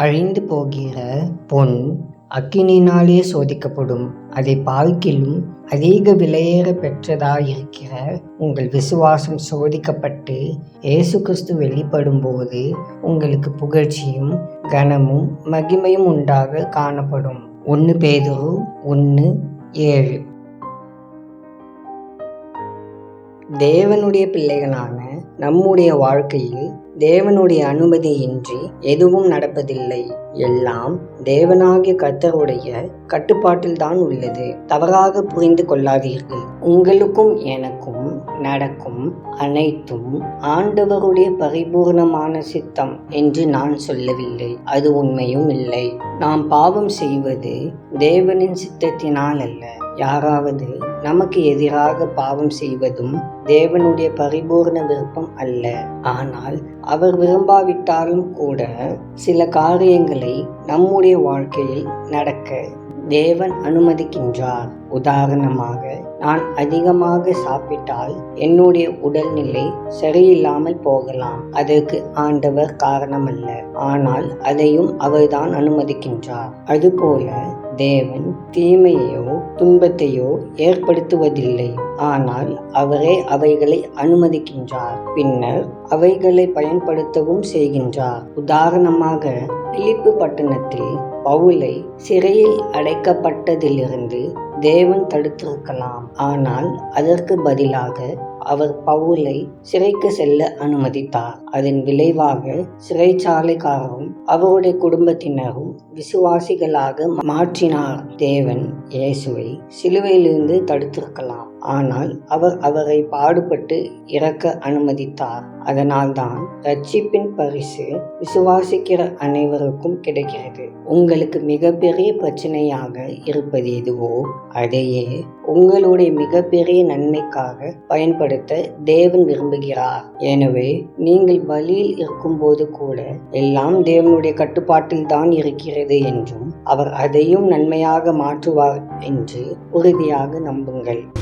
அழிந்து போகிற பொன் அக்கினினாலே சோதிக்கப்படும். அதை பார்க்கிலும் அதிக விலையேற பெற்றதாயிருக்கிற உங்கள் விசுவாசம் சோதிக்கப்பட்டு இயேசு கிறிஸ்து வெளிப்படும் போது உங்களுக்கு புகழ்ச்சியும் கனமும் மகிமையும் உண்டாக காணப்படும். ஒன்று பேதுரு ஒன்று ஏழு. தேவனுடைய பிள்ளைகளான நம்முடைய வாழ்க்கையில் தேவனுடைய அனுமதியின்றி எதுவும் நடப்பதில்லை. எல்லாம் தேவனாகிய கர்த்தருடைய கட்டுப்பாட்டில்தான் உள்ளது. தவறாக புரிந்து கொள்ளாதீர்கள். உங்களுக்கும் எனக்கும் நடக்கும் அனைத்தும் ஆண்டவருடைய பரிபூர்ணமான சித்தம் என்று நான் சொல்லவில்லை. அது உண்மையும் இல்லை. நாம் பாவம் செய்வது தேவனின் சித்தத்தினால் அல்ல யாராவது நமக்கு எதிராக பாவம் செய்வதும் தேவனுடைய பரிபூர்ண விருப்பம் அல்ல. ஆனால் அவர் விரும்பாவிட்டாலும் கூட சில காரியங்களை நம்முடைய வாழ்க்கையில் நடக்க தேவன் அனுமதிக்கின்றார். உதாரணமாக நான் அதிகமாக சாப்பிட்டால் என்னுடைய உடல்நிலை சரியில்லாமல் போகலாம். அதற்கு ஆண்டவர் காரணமல்ல. ஆனால் அதையும் அவர்தான் அனுமதிக்கின்றார். அதுபோல தேவன் தீமையோ துன்பத்தையோ ஏற்படுத்துவதில்லை. ஆனால் அவரே அவைகளை அனுமதிக்கின்றார். பின்னர் அவைகளை பயன்படுத்தவும் செய்கின்றார். உதாரணமாக பிலிப்பு பட்டணத்தில் பவுலை சிறையில் அடைக்கப்பட்டதிலிருந்து தேவன் தடுத்திருக்கலாம். ஆனால் அதற்கு பதிலாக அவர் பவுலை சிறைக்கு செல்ல அனுமதித்தார். அதன் விளைவாக சிறைச்சாலைக்காரரும் அவருடைய குடும்பத்தினரும் விசுவாசிகளாக மாற்றினார். தேவன் இயேசுவை சிலுவையிலிருந்து தடுத்திருக்கலாம். ஆனால் அவர் அவரை பாடுபட்டு இறக்க அனுமதித்தார். அதனால்தான் ரட்சிப்பின் பரிசு விசுவாசிக்கிற அனைவருக்கும் கிடைக்கிறது. உங்களுக்கு மிகப்பெரிய பிரச்சனையாக இருப்பது எதுவோ அதையே உங்களுடைய மிகப்பெரிய நன்மைக்காக பயன்படுத்த தேவன் விரும்புகிறார். எனவே நீங்கள் பலியில் இருக்கும்போது கூட எல்லாம் தேவனுடைய கட்டுப்பாட்டில் தான் இருக்கிறது என்றும் அவர் அதையும் நன்மையாக மாற்றுவார் என்று உறுதியாக நம்புங்கள்.